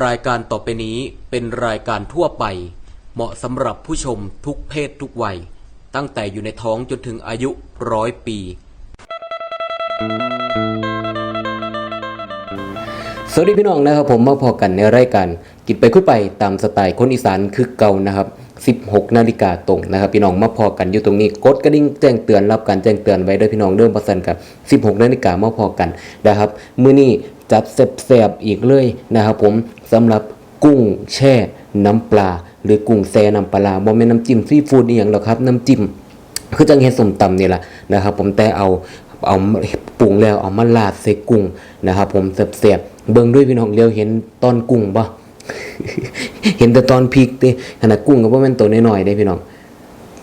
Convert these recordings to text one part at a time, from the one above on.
รายการต่อไปนี้เป็นรายการทั่วไป เหมาะสำหรับผู้ชมทุกเพศทุกวัย ตั้งแต่อยู่ในท้องจนถึงอายุร้อยปี สวัสดีพี่น้องนะครับผมมาพอกันในรายการกินไปคุยไปตามสไตล์คนอีสานคือเก่านะครับ 16 นาฬิกาตรงนะครับ พี่น้องมาพอกันอยู่ตรงนี้กดกระดิ่งแจ้งเตือนรับการแจ้งเตือนไว้ด้วยพี่น้องเริ่มประสันกับ 16 นาฬิกามาพอกันนะครับมื้อนี้ จัดแซ่บๆอีกเลยนะครับผมสำหรับกุ้งแช่น้ำปลา หรือกุ้งแช่น้ำปลาบ่แม่นน้ำจิ้มซีฟู้ดอีหยังหรอกครับ น้ำจิ้มคือจังเฮ็ดส้มตำนี่แหละนะครับผมแต่เอาเอาปรุงแล้วเอามาลาดใส่กุ้งนะครับผมเสียบๆเบิ่งด้วยพี่น้องเลียวเห็นตอนกุ้งบ่เห็นแต่ตอนพริกเด้ขนาดกุ้งก็บ่แม่นตัวน้อยๆเด้พี่น้อง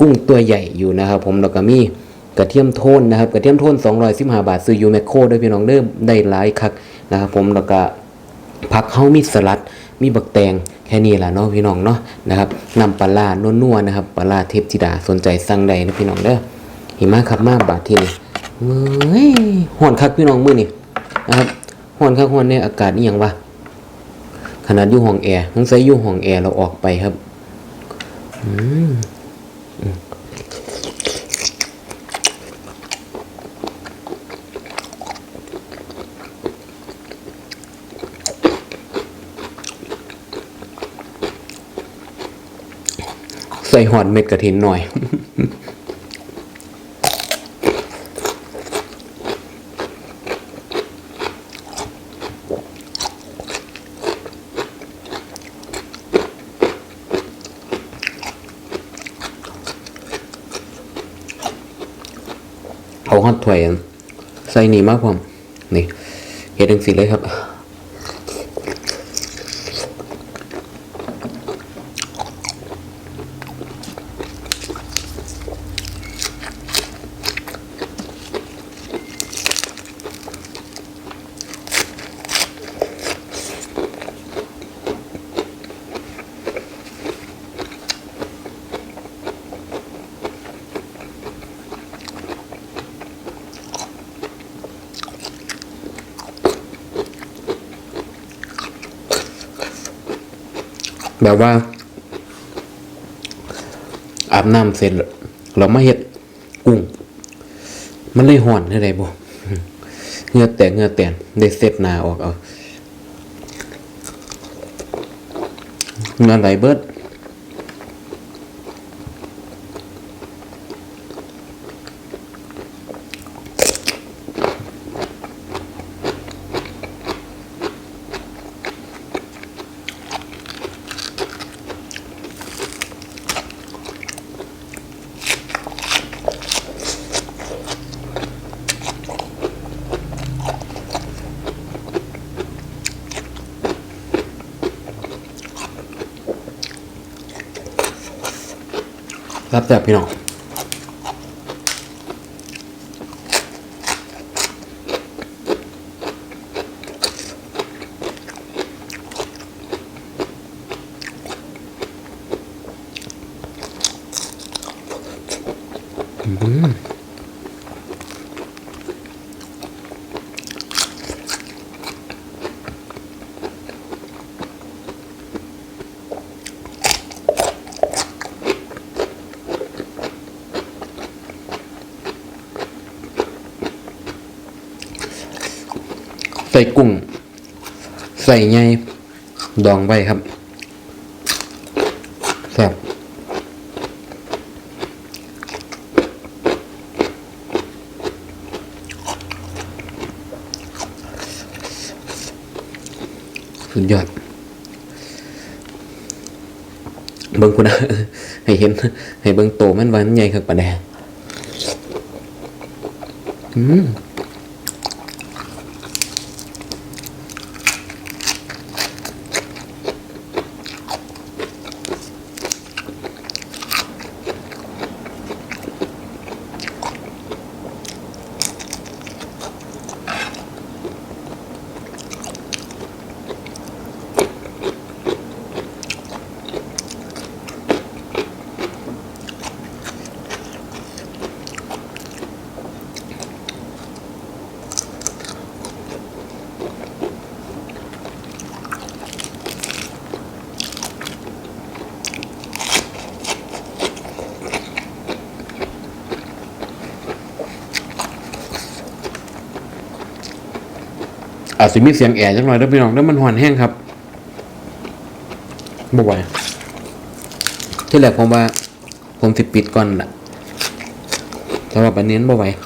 กุ้งตัวใหญ่อยู่นะครับผมแล้วก็มีกระเทียมโทนนะครับกระเทียมโทน215บาทซื้ออยู่แมคโครด้วยพี่น้องเด้อได้หลายคัก นะครับผมแล้วก็ผักเฮามีสลัด มีบักแตงแค่นี้แหละเนาะพี่น้องเนาะนะครับนำปลาร้านัวๆนะครับปลาร้าเทพธิดาสนใจสั่งใดนะพี่น้องเด้อหิมะครับมากบาทที่นี่เฮ้ยฮ้อนคักพี่น้องมือนี่นะครับฮ้อนคักฮ้อนเนี่ยอากาศนี่ยังวะขนาดอยู่ห้องแอร์สงสัยอยู่ห้องแอร์เราออกไปครับอืม ใส่หอดเม็ดกระถินหน่อย เอาฮอดถ้วยใส่นี่มากความนี่เฮ็ดจังสิเลยครับ แบบว่า อาบน้ำเสร็จเรามาเห็ดกุ้ง มันเลยห่อนอะไรบ่เงือแตกเงือแตนได้เสร็จหนาออกเอาเงือไหลเบิด รับจากพี่น้อง ใส่กุ้ง ใส่ไงดองไว้ครับแซ่บสุดยอดเบิ้งคุณนะให้เห็น ให้เบิ้งโตมันวันใหญ่ครับปลาแดงอืม อาจจะมีเสียงแอร์จังหน่อยด้วพี่น้องแล้วมันหอนแห้งครับบ่ไหวที่แรกผมว่า ผมสิปิดก่อนละแต่ว่าบันนี้บ่ไหว พ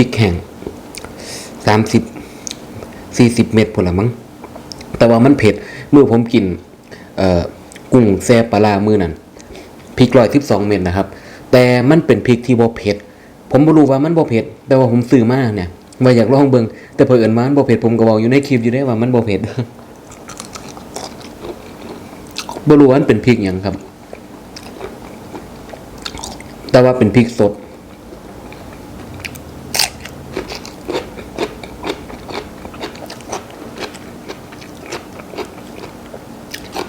ริกแห้งสามสิบสี่สิบเม็ดผลละมั้งแต่ว่ามันเผ็ดเมื่อผมกินกุ้งแซ่ปลามือนั้นพริกร้อยสิบสองเม็ดนะครับ แต่มันเป็นพริกที่บ่เผ็ดผมบ่รู้ว่ามันบ่เผ็ดแต่ว่าผมซื้อมาเนี่ยว่าอยากลองเบิ่งแต่เผอิญว่ามันบ่เผ็ดผมก็บอกอยู่ในคลิปอยู่ได้ว่ามันบ่เผ็ดบ่รู้ว่ามันเป็นพริกหยังครับ แต่ว่าเป็นพริกสด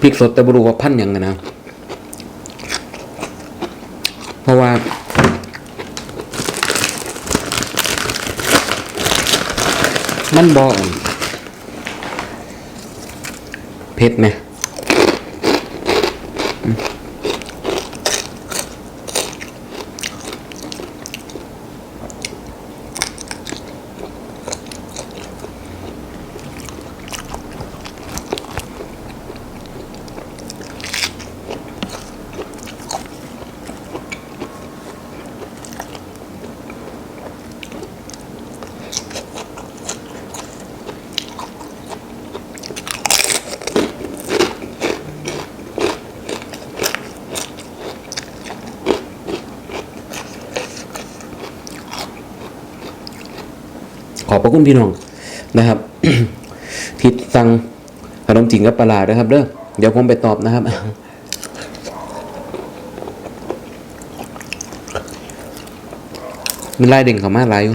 พริกสดแต่บรูว่าพันยังไงนะเพราะว่ามันบอกเผ็ดไหม อืมขอบพระคุณพี่น้องนะครับทิศสั่งขนมจีนกับปลาด้วยครับเด้อเดี๋ยวผมไปตอบนะครับมันไล่เด่งเขามาหลายอยู่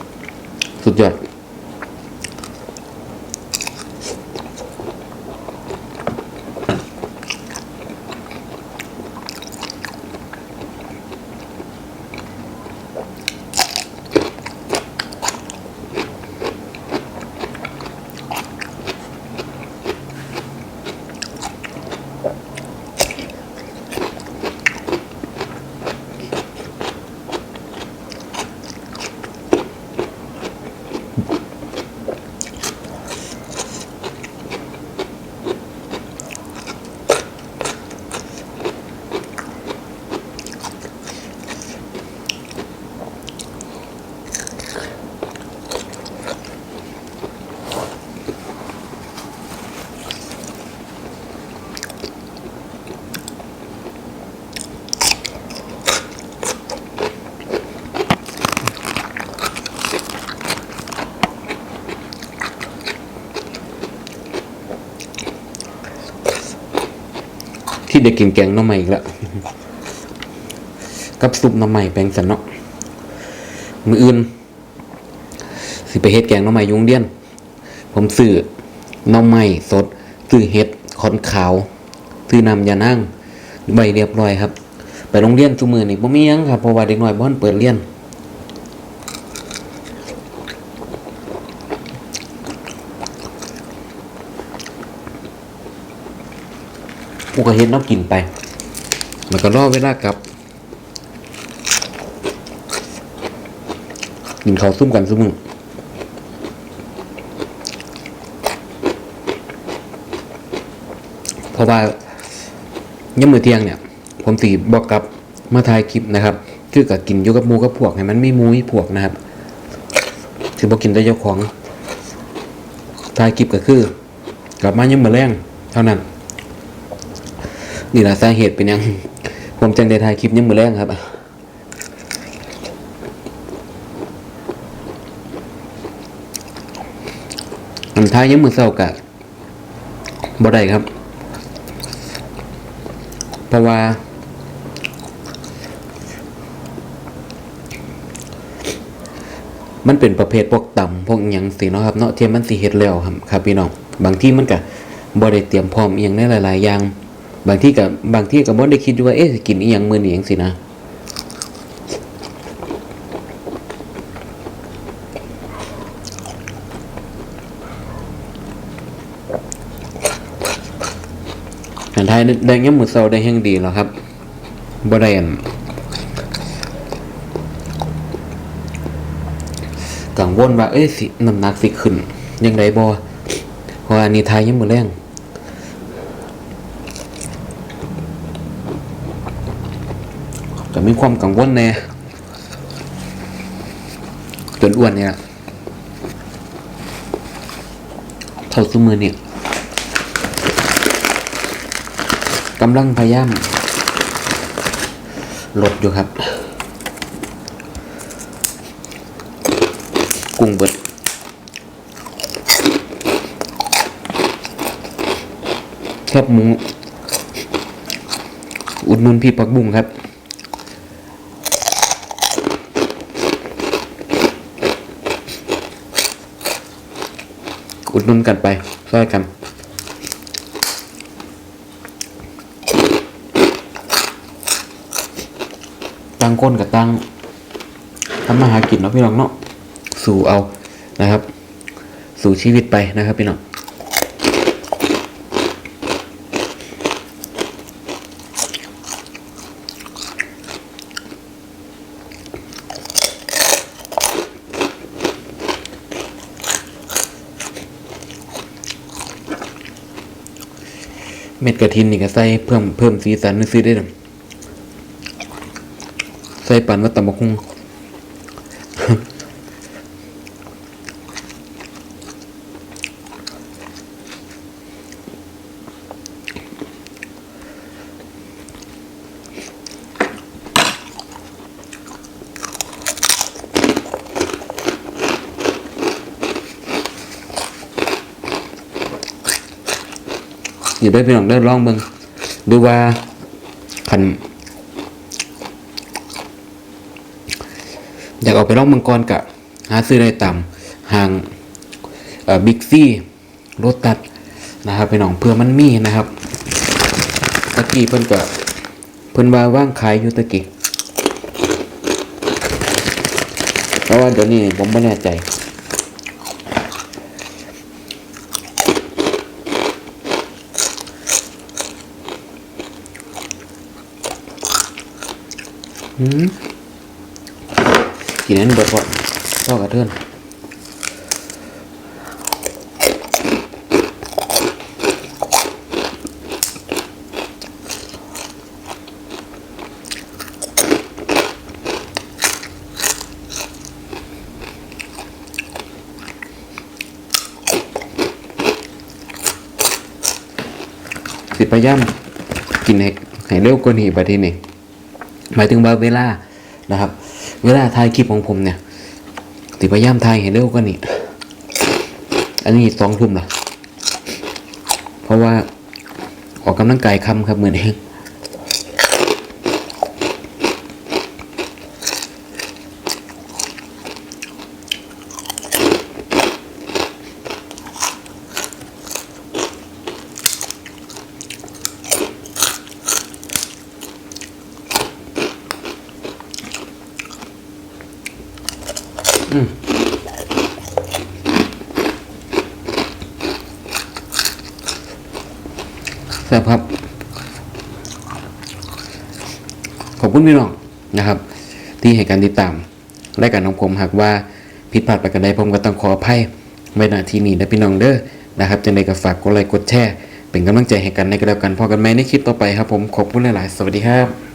สุดยอด ที่เด็กกินแกงน้ำใหม่อีกแล้วกับซุปน้ำใหม่แปลงสันเนาะมืออื่น สิไปเฮ็ดแกงน้ำใหม่ยุงเดียน ผมซื้อน้ำใหม่สดซื้อเฮ็ดคอนขาวซื้อนำยานั่งใบเรียบร้อยครับ ไปโรงเรียนทุกมือนี่บ่มียังครับเพราะว่าเด็กน้อยบ่ทันเปิดเรียน กูก็เห็นน้ำกินไป แล้วก็รอเวลากลับ กินข้าวซุ่มกันซุ่มเพราะว่ายามมือเที่ยงเนี่ย ผมสิบ่กลับมาถ่ายคลิปนะครับ คือก็กินอยู่กับมูกับพวกให้มันไมีหมู่มีพวกนะครับสิบ่กินแต่เจ้าของถ่ายคลิปก็คือ กลับมายามมื้อแลงเท่านั้น นี่แหละสาเหตุเป็นยัง ผมจังได้ถ่ายคลิปยามมือแลงครับอันท้ายยังมือเศร้ากะบ่ได้ครับ เพราะว่า มันเป็นประเภทพวกต่ำพวกอิหยังสิเนาะครับเนาะเทียมมันสิเฮ็ดแล้วครับ ครับพี่น้อง บางที่มันก็บ่ได้เตรียมพร้อมอีหยังในหลาย ๆ อย่าง บางที่ก็บบางที่ก็บ่ได้คิดดูว่าเอ๊ะสิกินอีหยังมือนี้จังซี่นะอันท้ายได้ยังมือเศร้าได้แห่งดีแล้วครับบ่ได้อันกังวลว่าเอ้ยสิน้ำหนักสิขึ้นยังไดบ่เพราะว่าอันนี้ทายยังมือแรง มีความกังวลแน่จนอ้วนเนี่ยเท่าซมือเนี่ยกำลังพยายามลดอยู่ครับ กุ้งเบิดชอบหมูอุดนุนพี่ปักบุ้งครับ อุดหนุนกันไปช่วยกันตั้งก้นกับตั้งทำมาหากินเนาะพี่น้องเนาะสู่เอานะครับ สู่ชีวิตไปนะครับพี่น้อง เม็ดกระทินนี่ก็ใส่เพิ่มเพิ่มสีสันซื้อได้เลยใส่ปันว่าตำบักหุ่ง อย่าได้พี่น้องได้ลองเบิ่งดูว่าคันอยากเอาไปล่องมังกรกะหาซื้อได้ตามห้างบิ๊กซี่รถตัดนะครับไปน้องเพื่อมันมีนะครับตะกี้เพิ่นก็เพิ่นว่าว่างขายอยู่ตะกี้เพราะว่าเดี๋ยวนี้ผมไม่แน่ใจ กินนั้นเบิดพอพ่อกระเทือนสิพยายามกินให้ให้เร็วกว่านี้ไปทีนี้ หมายถึงว่าเวลานะครับ เวลาถ่ายคลิปของผมเนี่ยติพยายามถ่ายให้เร็วกว่านี้อันนี้สองทุ่มละเพราะว่าออกกำลังกายคำครับเหมือนเอง แซ่บครับ ขอบคุณพี่น้องนะครับ ที่ให้การติดตามรายการของผมหากว่าผิดพลาดไปกันใดผมก็ต้องขออภัยไว้ณที่นี้นะพี่น้องเด้อนะครับจังใดก็ฝากกดไลค์กดแชร์เป็นกำลังใจให้กันในกระดับกันพอกันไหมในคลิปต่อไปครับผมขอบคุณหลาย ๆ สวัสดีครับ